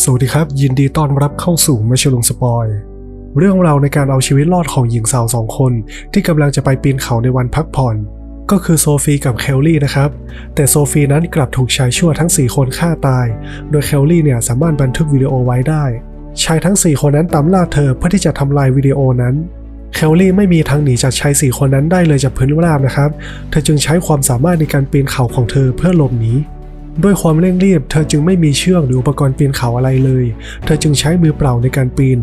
สวัสดีครับ ยินดีต้อนรับเข้าสู่มาชลุงสปอย เรื่องราวในการเอาชีวิตรอดของหญิงสาวสองคน ที่กำลังจะไปปีนเขาในวันพักผ่อน ก็คือโซฟีกับเคลลี่นะครับ แต่โซฟีนั้นกลับถูกชายชั่วทั้ง 4 คนฆ่าตาย โดยเคลลี่เนี่ยสามารถบันทึกวิดีโอไว้ได้ ชายทั้ง 4 คนนั้นตามล่าเธอเพื่อที่จะทำลายวิดีโอนั้นเคลลี่ไม่มีทางหนีจากชายสี่คนนั้นได้เลยจากพื้นราบนะครับ เธอจึงใช้ความสามารถในการปีนเขาของเธอเพื่อหลบหนี ด้วยความเร่งรีบ เธอจึงไม่มีเชือกหรืออุปกรณ์ปีนเขาอะไรเลย เธอจึงใช้มือเปล่าในการปีน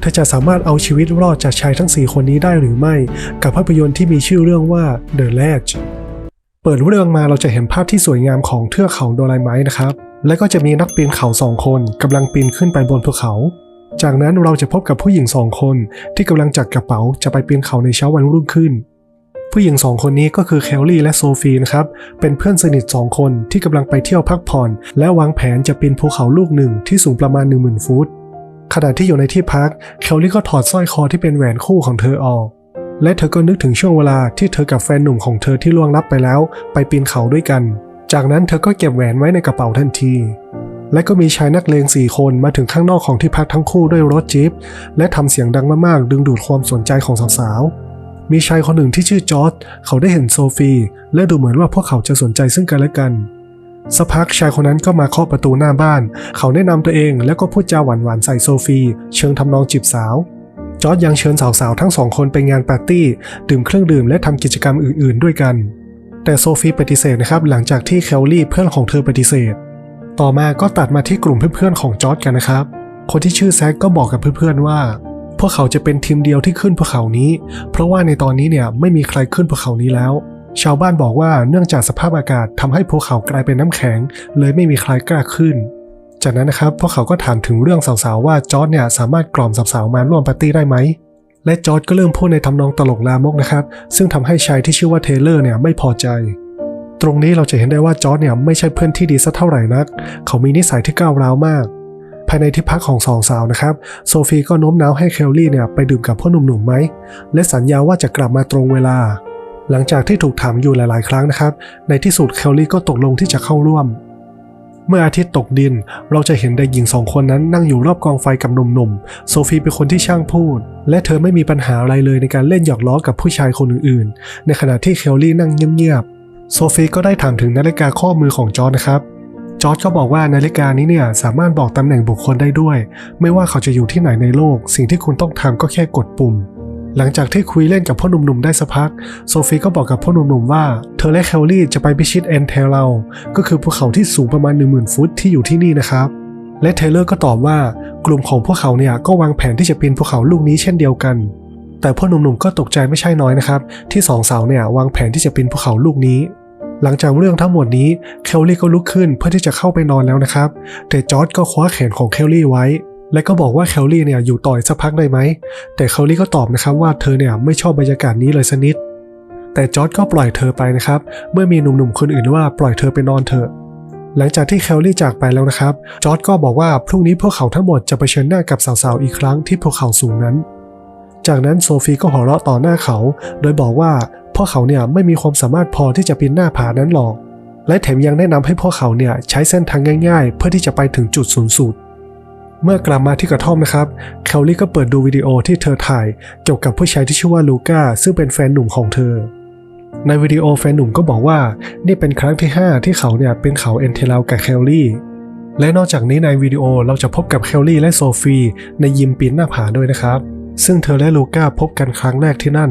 เธอจะสามารถเอาชีวิตรอดจากชายทั้ง 4 คนนี้ได้หรือไม่ กับภาพยนตร์ที่มีชื่อเรื่องว่า The Ledge เปิดเรื่องมาเราจะเห็นภาพที่สวยงามของเทือกเขาโดไลไมท์นะครับ และก็จะมีนักปีนเขาสองคนกำลังปีนขึ้นไปบนภูเขา จากนั้นเราจะพบกับผู้หญิงสองคนที่กำลังจัดกระเป๋าจะไปปีนเขาในเช้าวันรุ่งขึ้น ผู้หญิงสองคนนี้ก็คือเคลลี่และโซฟีนะครับ เป็นเพื่อนสนิทสองคนที่กำลังไปเที่ยวพักผ่อน และวางแผนจะปีนภูเขาลูกหนึ่งที่สูงประมาณ 1 0,000 ฟุต ขณะที่อยู่ในที่พักเคลลี่ก็ถอดสร้อยคอที่เป็นแหวนคู่ของเธอออก และเธอก็นึกถึงช่วงเวลาที่เธอกับแฟนหนุ่มของเธอที่ล่วงลับไปแล้ว ไปปีนเขาด้วยกัน จากนั้นเธอก็เก็บแหวนไว้ในกระเป๋าทันทีและก็มีชายนักเลงสี่คนมาถึงข้างนอกของที่พักทั้งคู่ด้วยรถจี๊ปและทำเสียงดังมากๆ ดึงดูดความสนใจของสาวๆ มีชายคนหนึ่งที่ชื่อจอร์ดเขาได้เห็นโซฟี และดูเหมือนว่าพวกเขาจะสนใจซึ่งกันและกันสักพักชายคนนั้นก็มาเคาะประตูหน้าบ้าน เขาแนะนำตัวเองแล้วก็พูดจาหวานๆใส่โซฟี เชิงทำนองจีบสาว จอร์ดยังเชิญสาวๆทั้งสองคนไปงานปาร์ตี้ ดื่มเครื่องดื่มและทำกิจกรรมอื่นๆ ด้วยกัน แต่โซฟีปฏิเสธนะครับหลังจากที่เคลลี่เพื่อนของเธอปฏิเสธ ต่อมาก็ตัดมาที่กลุ่มเพื่อนๆของจอร์ดกันนะครับ คนที่ชื่อแซกก็บอกกับเพื่อนๆว่า วกเขาจะเป็นทีมเดียวที่ขึ้นภูเขานี้ เพราะว่าในตอนนี้เนี่ยไม่มีใครขึ้นภูเขานี้แล้ว ชาวบ้านบอกว่าเนื่องจากสภาพอากาศทำให้ภูเขากลายเป็นน้ำแข็ง เลยไม่มีใครกล้าขึ้น จากนั้นนะครับพวกเขาก็ถามถึงเรื่องสาวๆว่าจอร์ดเนี่ยสามารถกล่อมสาวๆมาร่วมปาร์ตี้ได้ไหมและจอร์ดก็เริ่มพูดในทำนองตลกลามกนะครับ ซึ่งทำให้ชายที่ชื่อว่าเทเลอร์เนี่ยไม่พอใจ ตรงนี้เราจะเห็นได้ว่าจอร์ดเนี่ยไม่ใช่เพื่อนที่ดีสักเท่าไหร่นัก เขามีนิสัยที่ก้าวร้าวมาก ภายในที่พักของสองสาวนะครับโซฟีก็โน้มน้าวให้เคลลี่เนี่ยไปดื่มกับพ่อหนุ่มๆไหม และสัญญาว่าจะกลับมาตรงเวลา หลังจากที่ถูกถามอยู่หลายๆ ครั้งนะครับ ในที่สุดเคลลี่ก็ตกลงที่จะเข้าร่วม เมื่ออาทิตย์ตกดิน เราจะเห็นเด็กหญิงสองคนนั้นนั่งอยู่รอบกองไฟกับหนุ่มๆ โซฟีเป็นคนที่ช่างพูด และเธอไม่มีปัญหาอะไรเลยในการเล่นหยอกล้อกับผู้ชายคนอื่นๆ ในขณะที่เคลลี่นั่งเงียบๆ โซฟีก็ได้ถามถึงนาฬิกาข้อมือของจอร์นะครับ จอร์ดก็บอกว่านาฬิกานี้เนี่ยสามารถบอกตำแหน่งบุคคลได้ด้วย ไม่ว่าเขาจะอยู่ที่ไหนในโลก สิ่งที่คุณต้องทำก็แค่กดปุ่ม หลังจากที่คุยเล่นกับพ่อหนุ่มๆได้สักพัก โซฟีก็บอกกับพ่อหนุ่มๆว่า เธอและแคลลี่จะไปพิชิตแอนเทลเรา ก็คือภูเขาที่สูงประมาณ 10,000 ฟุตที่อยู่ที่นี่นะครับและเทเลอร์ก็ตอบว่ากลุ่มของพวกเขาเนี่ยก็วางแผนที่จะปีนภูเขาลูกนี้เช่นเดียวกัน แต่พ่อหนุ่มๆก็ตกใจไม่ใช่น้อยนะครับ ที่สองสาวเนี่ยวางแผนที่จะปีนภูเขาลูกนี้ หลังจากเรื่องทั้งหมดนี้เคลลี่ก็ลุกขึ้นเพื่อที่จะเข้าไปนอนแล้วนะครับ แต่จอร์ดก็คว้าแขนของเคลลี่ไว้ และก็บอกว่าเคลลี่เนี่ยอยู่ต่ออีกสักพักได้ไหม แต่เคลลี่ก็ตอบนะครับว่าเธอเนี่ยไม่ชอบบรรยากาศนี้เลยสักนิด แต่จอร์ดก็ปล่อยเธอไปนะครับ เมื่อมีหนุ่มๆคนอื่นว่าปล่อยเธอไปนอนเถอะหลังจากที่เคลลี่จากไปแล้วนะครับ จอร์ดก็บอกว่าพรุ่งนี้พวกเขาทั้งหมดจะไปเชิญหน้ากับสาวๆอีกครั้งที่ภูเขาสูงนั้น จากนั้นโซฟีก็หัวเราะต่อหน้าเขา โดยบอกว่า พวกเขาเนี่ยไม่มีความสามารถพอที่จะปีนหน้าผานั้นหรอก และแถมยังแนะนำให้พวกเขาเนี่ยใช้เส้นทางง่าย ๆ เพื่อที่จะไปถึงจุดสูงสุด เมื่อกลับมาที่กระท่อมนะครับเคลลี่ก็เปิดดูวิดีโอที่เธอถ่ายเกี่ยวกับผู้ชายที่ชื่อว่าลูก้าซึ่งเป็นแฟนหนุ่มของเธอ ในวิดีโอแฟนหนุ่มก็บอกว่า นี่เป็นครั้งที่ 5 ที่เขาเนี่ยเป็นเขาเอนเทลากับเคลลี่ และนอกจากนี้ในวิดีโอเราจะพบกับเคลลี่และโซฟีในยิมปีนหน้าผาด้วยนะครับซึ่งเธอและลูก้าพบกันครั้งแรกที่นั่น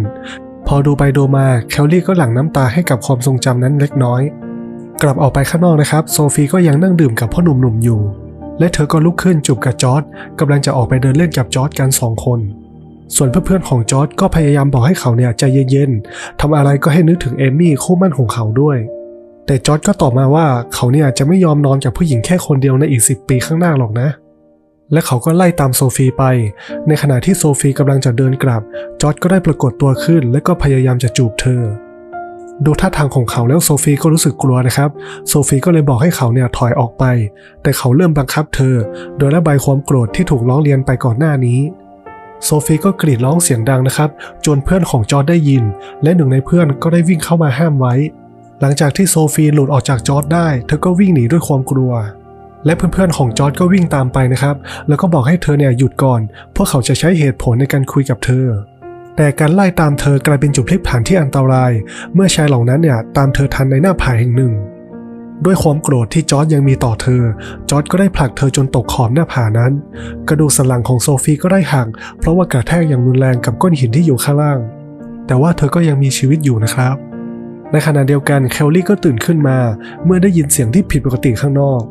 พอดูไปดูมาเคลลี่ก็หลั่งน้ำตาให้กับความทรงจำนั้นเล็กน้อย กลับออกไปข้างนอกนะครับ โซฟีก็ยังนั่งดื่มกับพ่อหนุ่มๆอยู่ และเธอก็ลุกขึ้นจูบกับจอร์ดกำลังจะออกไปเดินเล่นกับจอร์ดกันสองคน ส่วนเพื่อนๆของจอร์ดก็พยายามบอกให้เขาเนี่ยใจเย็นๆทำอะไรก็ให้นึกถึงเอมี่คู่มั่นของเขาด้วย แต่จอร์ดก็ตอบมาว่าเขาเนี่ยจะไม่ยอมนอนกับผู้หญิงแค่คนเดียวในอีก10ปีข้างหน้าหรอกนะ และเขาก็ไล่ตามโซฟีไป ในขณะที่โซฟีกำลังจะเดินกลับ จอร์ดก็ได้ปรากฏตัวขึ้น และก็พยายามจะจูบเธอ ดูท่าทางของเขาแล้วโซฟีก็รู้สึกกลัวนะครับ โซฟีก็เลยบอกให้เขาเนี่ยถอยออกไป แต่เขาเริ่มบังคับเธอ โดยระบายความโกรธที่ถูกร้องเรียนไปก่อนหน้านี้ โซฟีก็กรีดร้องเสียงดังนะครับ จนเพื่อนของจอร์ดได้ยิน และหนึ่งในเพื่อนก็ได้วิ่งเข้ามาห้ามไว้ หลังจากที่โซฟีหลุดออกจากจอร์ดได้ เธอก็วิ่งหนีด้วยความกลัว และเพื่อนๆของจอร์ดก็วิ่งตามไปนะครับ แล้วก็บอกให้เธอเนี่ยหยุดก่อน พวกเขาจะใช้เหตุผลในการคุยกับเธอ แต่การไล่ตามเธอกลายเป็นจุดพลิกผันที่อันตราย เมื่อชายเหล่านั้นเนี่ยตามเธอทันในหน้าผาแห่งหนึ่ง ด้วยความโกรธที่จอร์ดยังมีต่อเธอ จอร์ดก็ได้ผลักเธอจนตกขอบหน้าผานั้น กระดูกสันหลังของโซฟีก็ได้หักเพราะว่ากระแทกอย่างรุนแรงกับก้อนหินที่อยู่ข้างล่าง แต่ว่าเธอก็ยังมีชีวิตอยู่นะครับในขณะเดียวกันเคลลี่ก็ตื่นขึ้นมา เมื่อได้ยินเสียงที่ผิดปกติข้างนอก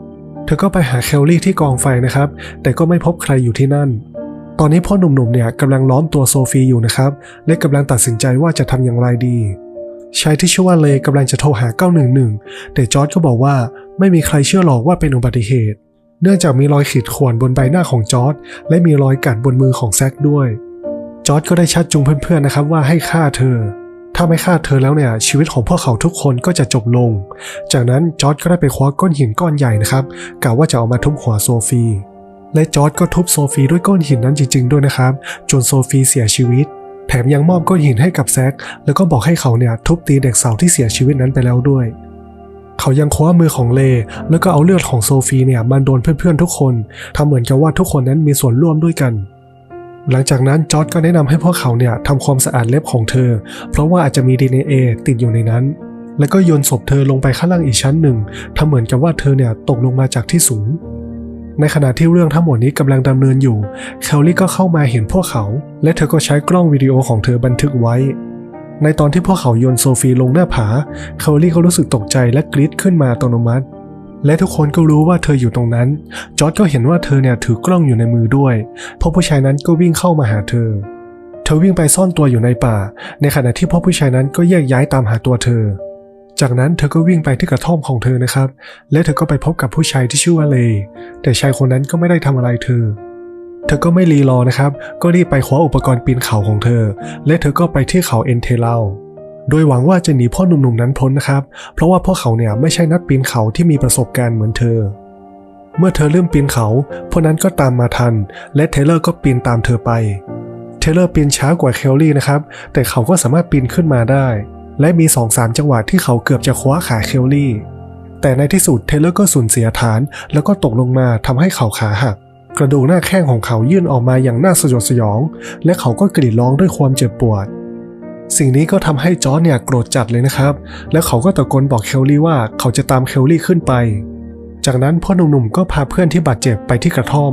เธอก็ไปหาเคลลี่ที่กองไฟนะครับ แต่ก็ไม่พบใครอยู่ที่นั่น ตอนนี้พ่อหนุ่มๆเนี่ยกำลังล้อมตัวโซฟีอยู่นะครับ และกำลังตัดสินใจว่าจะทำอย่างไรดีชายที่ชื่อว่าเลกำลังจะโทรหา 911 แต่จอร์ดก็บอกว่าไม่มีใครเชื่อหรอกว่าเป็นอุบัติเหตุ เนื่องจากมีรอยขีดข่วนบนใบหน้าของจอร์ดและมีรอยกัดบนมือของแซกด้วย จอร์ดก็ได้ชักจูงเพื่อนๆนะครับว่าให้ฆ่าเธอาไม่ฆ่าเธอแล้วเนี่ยชีวิตของพวกเขาทุกคนก็จะจบลง จากนั้นจอร์ดก็ได้ไปคว้าก้อนหินก้อนใหญ่นะครับกะว่าจะเอามาทุบหัวโซฟีและจอร์ดก็ทุบโซฟีด้วยก้อนหินนั้นจริง ๆ ด้วยนะครับ จนโซฟีเสียชีวิต แถมยังมอบก้อนหินให้กับแซกแล้วก็บอกให้เขาเนี่ยทุบตีเด็กสาวที่เสียชีวิตนั้นไปแล้วด้วย เขายังคว้ามือของเล แล้วก็เอาเลือดของโซฟีเนี่ยมาโดนเพื่อนๆทุกคนทำเหมือนกับว่าทุกคนนั้นมีส่วนร่วมด้วยกัน หลังจากนั้นจอร์ดก็แนะนำให้พวกเขาเนี่ยทำความสะอาดเล็บของเธอ เพราะว่าอาจจะมี DNA ติดอยู่ในนั้น แล้วก็โยนศพเธอลงไปข้างล่างอีกชั้นหนึ่งทำเหมือนกับว่าเธอเนี่ยตกลงมาจากที่สูง ในขณะที่เรื่องทั้งหมดนี้กำลังดำเนินอยู่เคลลี่ก็เข้ามาเห็นพวกเขา และเธอก็ใช้กล้องวิดีโอของเธอบันทึกไว้ ในตอนที่พวกเขาโยนโซฟีลงหน้าผาเคลลี่ก็รู้สึกตกใจและกรี๊ดขึ้นมาอัตโนมัติ และทุกคนก็รู้ว่าเธออยู่ตรงนั้น จอร์ดก็เห็นว่าเธอเนี่ยถือกล้องอยู่ในมือด้วยพอผู้ชายนั้นก็วิ่งเข้ามาหาเธอ เธอวิ่งไปซ่อนตัวอยู่ในป่า ในขณะที่พ่อผู้ชายนั้นก็แยกย้ายตามหาตัวเธอ จากนั้นเธอก็วิ่งไปที่กระท่อมของเธอนะครับ และเธอก็ไปพบกับผู้ชายที่ชื่อว่าเล แต่ชายคนนั้นก็ไม่ได้ทำอะไรเธอ เธอก็ไม่รีรอนะครับ ก็รีบไปคว้าอุปกรณ์ปีนเขาของเธอ และเธอก็ไปที่เขาเอ็นเทเลา โดยหวังว่าจะหนีพ่อหนุ่มๆนั้นพ้นนะครับ เพราะว่าพวกเขาเนี่ยไม่ใช่นักปีนเขาที่มีประสบการณ์เหมือนเธอ เมื่อเธอเริ่มปีนเขาพวกนั้นก็ตามมาทัน และเทเลอร์ก็ปีนตามเธอไป เทเลอร์ปีนช้ากว่าเคลลี่นะครับ แต่เขาก็สามารถปีนขึ้นมาได้ และมี2องสามจังหวะที่เขาเกือบจะคว้าขาเคลลี่ แต่ในที่สุดเทเลอร์ก็สูญเสียฐาน แล้วก็ตกลงมาทำให้เขาขาหักกระดูกหน้าแข้งของเขายื่นออกมาอย่างน่าสยดสยอง และเขาก็กรีดร้องด้วยความเจ็บปวด สิ่งนี้ก็ทำให้จอร์จเนี่ยโกรธจัดเลยนะครับ แล้วเขาก็ตะโกนบอกเคลลี่ว่าเขาจะตามเคลลี่ขึ้นไป จากนั้นพ่อหนุ่มๆก็พาเพื่อนที่บาดเจ็บไปที่กระท่อม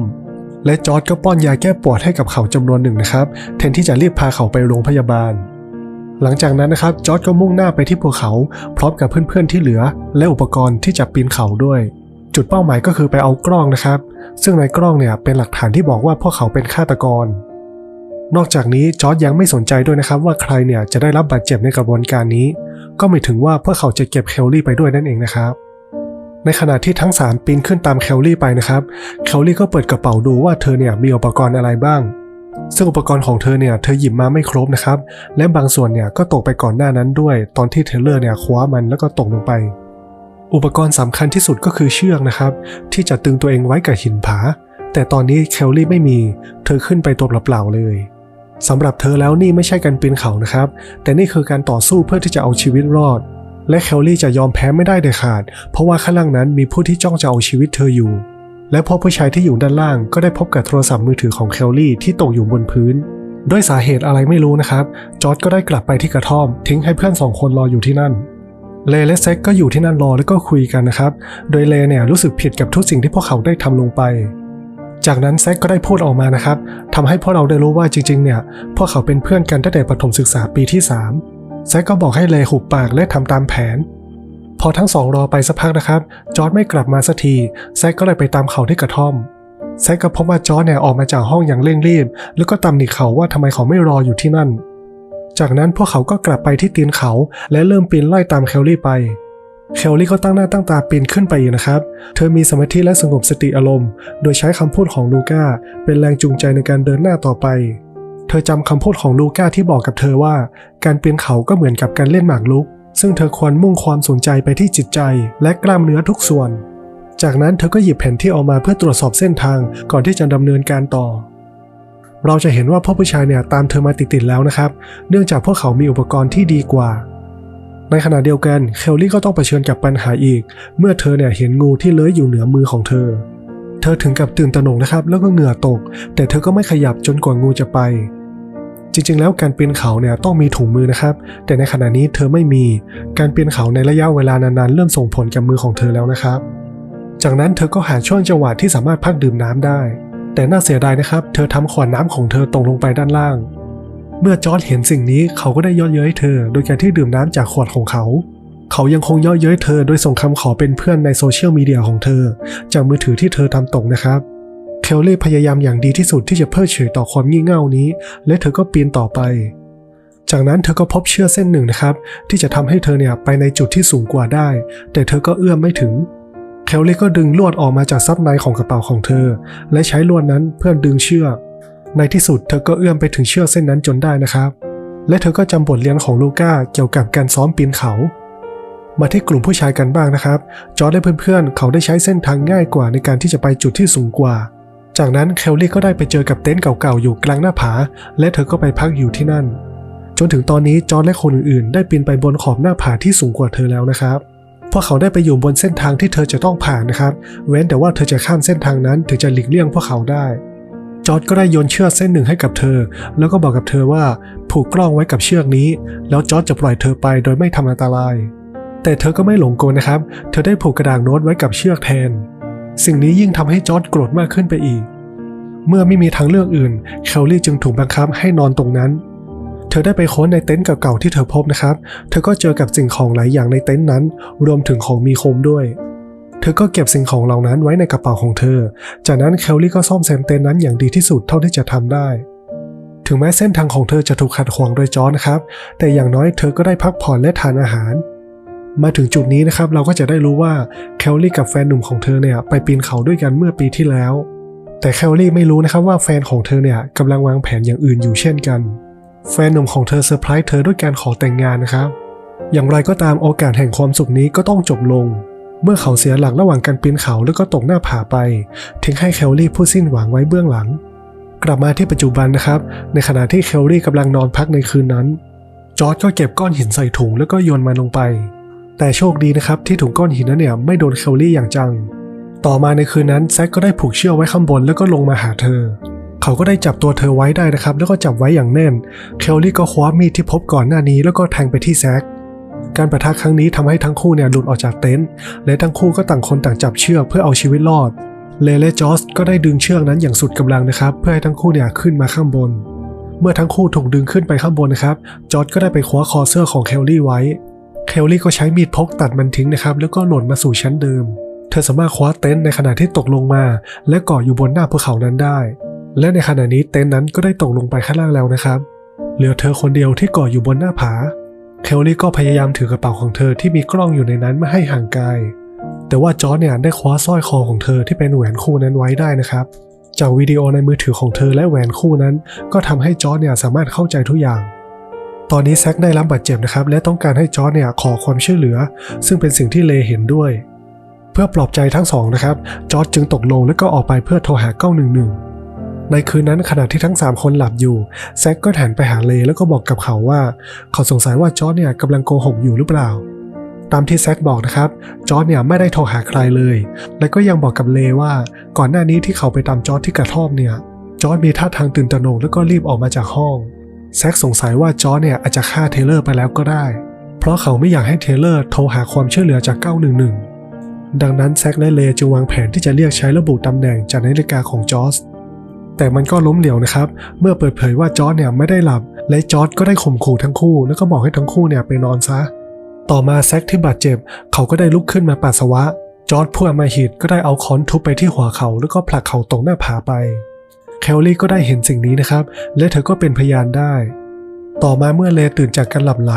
และจอร์จก็ป้อนยาแก้ปวดให้กับเขาจำนวนหนึ่งนะครับแทนที่จะรีบพาเขาไปโรงพยาบาล หลังจากนั้นนะครับจอร์จก็มุ่งหน้าไปที่ภูเขาพร้อมกับเพื่อนๆที่เหลือ และอุปกรณ์ที่จะปีนเขาด้วย จุดเป้าหมายก็คือไปเอากล้องนะครับ ซึ่งในกล้องเนี่ยเป็นหลักฐานที่บอกว่าพวกเขาเป็นฆาตกร นอกจากนี้จอร์จยังไม่สนใจด้วยนะครับว่าใครเนี่ยจะได้รับบาดเจ็บในกระบวนการนี้ ก็ไม่ถึงว่าพวกเขาจะเก็บเคลลี่ไปด้วยนั่นเองนะครับในขณะที่ทั้ง3ปีนขึ้นตามเคลลี่ไปนะครับ เคลลี่ก็เปิดกระเป๋าดูว่าเธอเนี่ยมีอุปกรณ์อะไรบ้าง ซึ่งอุปกรณ์ของเธอเนี่ยเธอหยิบมาไม่ครบนะครับ และบางส่วนเนี่ยก็ตกไปก่อนหน้านั้นด้วย ตอนที่เทเลอร์เนี่ยคว้ามันแล้วก็ตกลงไป อุปกรณ์สำคัญที่สุดก็คือเชือกนะครับ ที่จะตึงตัวเองไว้กับหินผา แต่ตอนนี้เคลลี่ไม่มี เธอขึ้นไปตัวเปล่าๆเลย สำหรับเธอแล้วนี่ไม่ใช่การปีนเขานะครับ แต่นี่คือการต่อสู้เพื่อที่จะเอาชีวิตรอด และเคลลี่จะยอมแพ้ไม่ได้เด็ดขาด เพราะว่าข้างล่างนั้นมีผู้ที่จ้องจะเอาชีวิตเธออยู่ และพอผู้ชายที่อยู่ด้านล่างก็ได้พบกับโทรศัพท์มือถือของเคลลี่ที่ตกอยู่บนพื้น ด้วยสาเหตุอะไรไม่รู้นะครับ จอร์ดก็ได้กลับไปที่กระท่อม ทิ้งให้เพื่อนสองคนรออยู่ที่นั่นเลและเซ็กก็อยู่ที่นั่นรอแล้วก็คุยกันนะครับ โดยเลเนี่ยรู้สึกผิดกับทุกสิ่งที่พวกเขาได้ทำลงไป จากนั้นแซกก็ได้พูดออกมานะครับทำให้พวกเราได้รู้ว่าจริงๆ เนี่ยพวกเขาเป็นเพื่อนกันตั้งแต่ประถมศึกษาปีที่ 3 แซกก็บอกให้เลหุบปากและทำตามแผน พอทั้งสองรอไปสักพักนะครับ จอร์ดไม่กลับมาสักที แซกก็เลยไปตามเขาที่กระท่อม แซกก็พบว่าจอร์ดเนี่ยออกมาจากห้องอย่างเร่งรีบ แล้วก็ตำหนิเขาว่าทำไมเขาไม่รออยู่ที่นั่น จากนั้นพวกเขาก็กลับไปที่ตีนเขา และเริ่มปีนไล่ตามเคลลี่ไป เคลลี่ก็ตั้งหน้าตั้งตาปีนขึ้นไปอีกนะครับ เธอมีสมาธิและสงบสติอารมณ์ โดยใช้คำพูดของลูก้าเป็นแรงจูงใจในการเดินหน้าต่อไป เธอจำคำพูดของลูก้าที่บอกกับเธอว่า การปีนเขาก็เหมือนกับการเล่นหมากรุก ซึ่งเธอควรมุ่งความสนใจไปที่จิตใจ และกล้ามเนื้อทุกส่วน จากนั้นเธอก็หยิบแผนที่ออกมาเพื่อตรวจสอบเส้นทางก่อนที่จะดำเนินการต่อเราจะเห็นว่าพ่อผู้ชายเนี่ยตามเธอมาติดๆแล้วนะครับ เนื่องจากพวกเขามีอุปกรณ์ที่ดีกว่า ในขณะเดียวกันเคลลี่ก็ต้องเผชิญกับปัญหาอีก เมื่อเธอเนี่ยเห็นงูที่เลื้อยอยู่เหนือมือของเธอ เธอถึงกับตื่นตระหนกนะครับ แล้วก็เหงื่อตก แต่เธอก็ไม่ขยับจนกว่างูจะไป จริงๆ แล้วการปีนเขาเนี่ยต้องมีถุงมือนะครับ แต่ในขณะนี้เธอไม่มี การปีนเขาในระยะเวลานานๆ เริ่มส่งผลกับมือของเธอแล้วนะครับ จากนั้นเธอก็หาช่วงจังหวะที่สามารถพักดื่มน้ำได้ แต่น่าเสียดายนะครับ เธอทำขวดน้ำของเธอตกลงไปด้านล่าง เมื่อจอร์ดเห็นสิ่งนี้เขาก็ได้ย่อเย้ยเธอ โดยการที่ดื่มน้ำจากขวดของเขา เขายังคงย่อเย้ยเธอโดยส่งคำขอเป็นเพื่อนในโซเชียลมีเดียของเธอ จากมือถือที่เธอทำตกนะครับเคลลี่พยายามอย่างดีที่สุดที่จะเพิกเฉยต่อความงี่เง่านี้ และเธอก็ปีนต่อไป จากนั้นเธอก็พบเชือกเส้นหนึ่งนะครับ ที่จะทำให้เธอเนี่ยไปในจุดที่สูงกว่าได้ แต่เธอก็เอื้อมไม่ถึงเคลลี่ก็ดึงลวดออกมาจากซับในของกระเป๋าของเธอ และใช้ลวดนั้นเพื่อดึงเชือก ในที่สุดเธอก็เอื้อมไปถึงเชือกเส้นนั้นจนได้นะครับ และเธอก็จำบทเรียนของลูก้าเกี่ยวกับการซ้อมปีนเขา มาที่กลุ่มผู้ชายกันบ้างนะครับ จอร์ดและเพื่อนๆ เขาได้ใช้เส้นทางง่ายกว่าในการที่จะไปจุดที่สูงกว่า จากนั้นเคลลี่ก็ได้ไปเจอกับเต็นท์เก่าๆอยู่กลางหน้าผา และเธอก็ไปพักอยู่ที่นั่น จนถึงตอนนี้จอร์ดและคนอื่นๆ ได้ปีนไปบนขอบหน้าผาที่สูงกว่าเธอแล้วนะครับพวกเขาได้ไปอยู่บนเส้นทางที่เธอจะต้องผ่านนะครับ เว้นแต่ว่าเธอจะข้ามเส้นทางนั้นถึงจะหลีกเลี่ยงพวกเขาได้ จอร์ดก็ได้โยนเชือกเส้นหนึ่งให้กับเธอ แล้วก็บอกกับเธอว่าผูกกล้องไว้กับเชือกนี้ แล้วจอร์ดจะปล่อยเธอไปโดยไม่ทำอันตราย แต่เธอก็ไม่หลงกลนะครับ เธอได้ผูกกระดาษโน้ตไว้กับเชือกแทน สิ่งนี้ยิ่งทำให้จอร์ดโกรธมากขึ้นไปอีก เมื่อไม่มีทางเลือกอื่นเคลลี่จึงถูกบังคับให้นอนตรงนั้น เธอได้ไปค้นในเต็นท์เก่าๆที่เธอพบนะครับ เธอก็เจอกับสิ่งของหลายอย่างในเต็นท์นั้น รวมถึงของมีคมด้วย เธอก็เก็บสิ่งของเหล่านั้นไว้ในกระเป๋าของเธอ จากนั้นเคลลี่ก็ซ่อมแซมเต็นท์นั้นอย่างดีที่สุดเท่าที่จะทำได้ ถึงแม้เส้นทางของเธอจะถูกขัดขวางโดยจอนครับ แต่อย่างน้อยเธอก็ได้พักผ่อนและทานอาหาร มาถึงจุดนี้นะครับเราก็จะได้รู้ว่าเคลลี่กับแฟนหนุ่มของเธอเนี่ยไปปีนเขาด้วยกันเมื่อปีที่แล้ว แต่เคลลี่ไม่รู้นะครับว่าแฟนของเธอเนี่ยกำลังวางแผนอย่างอื่นอยู่เช่นกัน แฟนหนุ่มของเธอเซอร์ไพรส์เธอด้วยการขอแต่งงานนะครับอย่างไรก็ตามโอกาสแห่งความสุขนี้ก็ต้องจบลง เมื่อเขาเสียหลักระหว่างการปีนเขาแล้วก็ตกหน้าผาไปทิ้งให้เคลลี่ผู้สิ้นหวังไว้เบื้องหลัง กลับมาที่ปัจจุบันนะครับ ในขณะที่เคลลี่กำลังนอนพักในคืนนั้น จอร์ดก็เก็บก้อนหินใส่ถุงแล้วก็โยนมันลงไป แต่โชคดีนะครับที่ถุงก้อนหินนั้นเนี่ยไม่โดนเคลลี่อย่างจัง ต่อมาในคืนนั้นแซกก็ได้ผูกเชือกไว้ข้างบนแล้วก็ลงมาหาเธอ เขาก็ได้จับตัวเธอไว้ได้นะครับ แล้วก็จับไว้อย่างแน่น เคลลี่ก็คว้ามีดที่พบก่อนหน้านี้แล้วก็แทงไปที่แซก การประทะครั้งนี้ทำให้ทั้งคู่เนี่ยหลุดออกจากเต็นท์และทั้งคู่ก็ต่างคนต่างจับเชือกเพื่อเอาชีวิตรอดเลและจอสก็ได้ดึงเชือกนั้นอย่างสุดกำลังนะครับ เพื่อให้ทั้งคู่เนี่ยขึ้นมาข้างบน เมื่อทั้งคู่ถูกดึงขึ้นไปข้างบนนะครับ จอร์ดก็ได้ไปคว้าคอเสื้อของเคลลี่ไว้ เคลลี่ก็ใช้มีดพกตัดมันทิ้งนะครับ แล้วก็หล่นมาสู่ชั้นเดิม เธอสามารถคว้าเต็นท์ในขณะที่ตกลงมา และเกาะอยู่บนหน้าภูเขานั้นได้ และในขณะนี้เต็นท์นั้นก็ได้ตกลงไปข้างล่างแล้วนะครับ เหลือเธอคนเดียวที่เกาะอยู่บนหน้าผา เคลลี่ก็พยายามถือกระเป๋าของเธอที่มีกล้องอยู่ในนั้นไม่ให้ห่างไกล แต่ว่าจอร์จเนี่ยได้คว้าสร้อยคอของเธอที่เป็นแหวนคู่นั้นไว้ได้นะครับ จากวิดีโอในมือถือของเธอและแหวนคู่นั้น ก็ทำให้จอร์จเนี่ยสามารถเข้าใจทุกอย่าง ตอนนี้แซกได้รับบาดเจ็บนะครับและต้องการให้จอร์จเนี่ยขอความช่วยเหลือ ซึ่งเป็นสิ่งที่เลเห็นด้วย เพื่อปลอบใจทั้งสองนะครับจอร์จจึงตกลงและก็ออกไปเพื่อโทรหา911 ในคืนนั้นขณะที่ทั้ง 3 คนหลับอยู่ แซกก็หันไปหาเลแล้วก็บอกกับเขาว่า เขาสงสัยว่าจอร์จเนี่ยกำลังโกหกอยู่หรือเปล่า ตามที่แซกบอกนะครับ จอร์จเนี่ยไม่ได้โทรหาใครเลย และก็ยังบอกกับเลว่า ก่อนหน้านี้ที่เขาไปตามจอร์จที่กระท่อมเนี่ย จอร์จมีท่าทางตื่นตระหนกแล้วก็รีบออกมาจากห้อง แซกสงสัยว่าจอร์จเนี่ยอาจจะฆ่าเทเลอร์ไปแล้วก็ได้ เพราะเขาไม่อยากให้เทเลอร์โทรหาความช่วยเหลือจาก 911ดังนั้นแซกและเลจึงวางแผนที่จะเรียกใช้ระบุตำแหน่งจากนาฬิกาของจอร์จ แต่มันก็ล้มเหลวนะครับ เมื่อเปิดเผยว่าจอร์จเนี่ยไม่ได้หลับ และจอร์จก็ได้ข่มขู่ทั้งคู่ แล้วก็บอกให้ทั้งคู่เนี่ยไปนอนซะ ต่อมาแซกที่บาดเจ็บ เขาก็ได้ลุกขึ้นมาปัสสาวะ จอร์จผู้อมาหิตก็ได้เอาค้อนทุบไปที่หัวเขา แล้วก็ผลักเขาตกหน้าผาไปเคลลี่ก็ได้เห็นสิ่งนี้นะครับ และเธอก็เป็นพยานได้ ต่อมาเมื่อเลตื่นจากการหลับไหล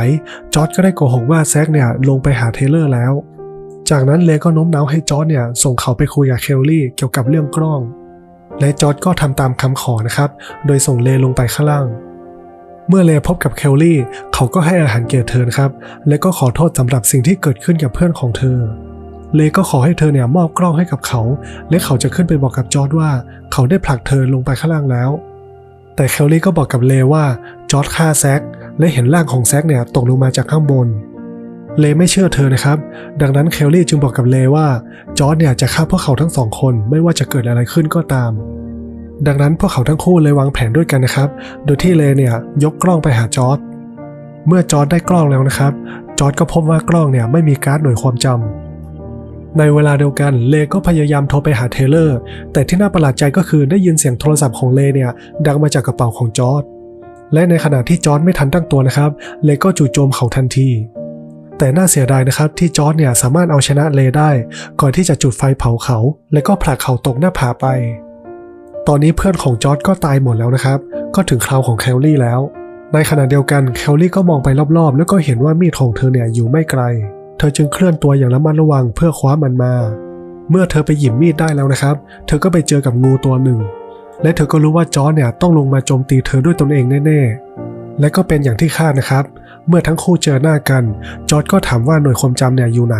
จอร์จก็ได้โกหกว่าแซกเนี่ยลงไปหาเทเลอร์แล้ว จากนั้นเลก็โน้มน้าวให้จอร์จเนี่ยส่งเขาไปคุยกับเคลลี่เกี่ยวกับเรื่องกล้อง และจอร์จก็ทำตามคำขอนะครับ โดยส่งเลลงไปข้างล่าง เมื่อเลพบกับเคลลี่ เขาก็ให้อาหารแก่เธอครับ และก็ขอโทษสำหรับสิ่งที่เกิดขึ้นกับเพื่อนของเธอ เลก็ขอให้เธอเนี่ยมอบกล้องให้กับเขา และเขาจะขึ้นไปบอกกับจอร์จว่า เขาได้ผลักเธอลงไปข้างล่างแล้ว แต่เคลลี่ก็บอกกับเลว่าจอร์จฆ่าแซกและเห็นร่างของแซกเนี่ยตกลงมาจากข้างบน เลไม่เชื่อเธอนะครับ ดังนั้นเคลลี่จึงบอกกับเลว่าจอร์ดเนี่ยจะฆ่าพวกเขาทั้งสองคนไม่ว่าจะเกิดอะไรขึ้นก็ตาม ดังนั้นพวกเขาทั้งคู่เลยวางแผนด้วยกันนะครับ โดยที่เลเนี่ยยกกล้องไปหาจอร์ดเมื่อจอร์ดได้กล้องแล้วนะครับ จอร์ดก็พบว่ากล้องเนี่ยไม่มีการ์ดหน่วยความจำในเวลาเดียวกันเลก็พยายามโทรไปหาเทเลอร์ แต่ที่น่าประหลาดใจก็คือได้ยินเสียงโทรศัพท์ของเลเนี่ยดังมาจากกระเป๋าของจอร์ดและในขณะที่จอร์ดไม่ทันตั้งตัวนะครับ เลก็จู่โจมเขาทันที แต่น่าเสียดายนะครับที่จอร์ดเนี่ยสามารถเอาชนะเลได้ ก่อนที่จะจุดไฟเผาเขา และก็ผลักเขาตกหน้าผาไป ตอนนี้เพื่อนของจอร์ดก็ตายหมดแล้วนะครับ ก็ถึงคราวของแคลลี่แล้ว ในขณะเดียวกันแคลลี่ก็มองไปรอบๆ แล้วก็เห็นว่ามีดของเธอเนี่ยอยู่ไม่ไกล เธอจึงเคลื่อนตัวอย่างระมัดระวังเพื่อคว้ามันมา เมื่อเธอไปหยิบมีดได้แล้วนะครับ เธอก็ไปเจอกับงูตัวหนึ่ง และเธอก็รู้ว่าจอร์ดเนี่ยต้องลงมาโจมตีเธอด้วยตนเองแน่ๆและก็เป็นอย่างที่คาดนะครับ เมื่อทั้งคู่เจอหน้ากัน จอร์ดก็ถามว่าหน่วยความจำเนี่ยอยู่ไหน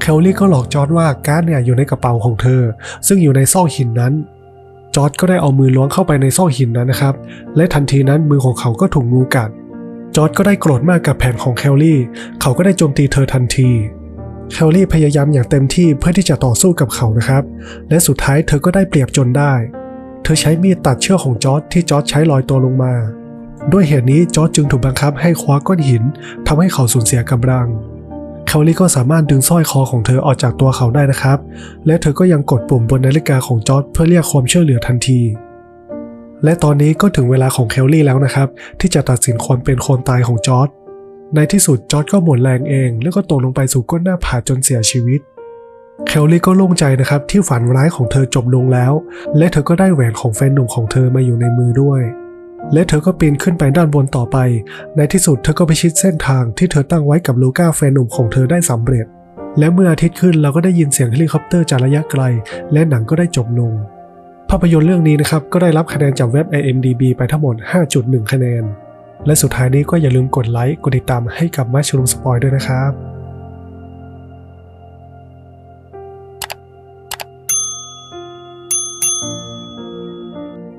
แคลลี่ก็หลอกจอร์ดว่าการ์ดเนี่ยอยู่ในกระเป๋าของเธอ ซึ่งอยู่ในซอกหินนั้น จอร์ดก็ได้เอามือล้วงเข้าไปในซอกหินนั้นนะครับ และทันทีนั้นมือของเขาก็ถูกงูกัด จอร์ดก็ได้โกรธมากกับแผนของแคลลี่ เขาก็ได้โจมตีเธอทันที แคลลี่พยายามอย่างเต็มที่เพื่อที่จะต่อสู้กับเขานะครับ และสุดท้ายเธอก็ได้เปรียบจนได้ เธอใช้มีดตัดเชือกของจอร์ดที่จอร์ดใช้ลอยตัวลงมา ด้วยเหตุนี้จอร์ดจึงถูกบังคับให้คว้าก้อนหินทำให้เขาสูญเสียกำลังแคลลี่ก็สามารถดึงสร้อยคอของเธอออกจากตัวเขาได้นะครับ และเธอก็ยังกดปุ่มบนนาฬิกาของจอร์ดเพื่อเรียกความช่วยเหลือทันที และตอนนี้ก็ถึงเวลาของแคลลี่แล้วนะครับ ที่จะตัดสินความเป็นความตายของจอร์ดในที่สุดจอร์ดก็หมดแรงเอง แล้วก็ตกลงไปสู่ก้นหน้าผาจนเสียชีวิตแคลลี่ก็โล่งใจนะครับที่ฝันร้ายของเธอจบลงแล้ว และเธอก็ได้แหวนของแฟนหนุ่มของเธอมาอยู่ในมือด้วย และเธอก็ปีนขึ้นไปด้านบนต่อไป ในที่สุดเธอก็ไปชิดเส้นทางที่เธอตั้งไว้กับลูก้าแฟนหนุ่มของเธอได้สำเร็จ และเมื่ออาทิตย์ขึ้นเราก็ได้ยินเสียงเฮลิคอปเตอร์จากระยะไกล และหนังก็ได้จบลง ภาพยนตร์เรื่องนี้นะครับก็ได้รับคะแนนจากเว็บ IMDB ไปทั้งหมด 5.1 คะแนน และสุดท้ายนี้ก็อย่าลืมกดไลค์กดติดตามให้กับมาชลุมสปอยด้วยนะครับ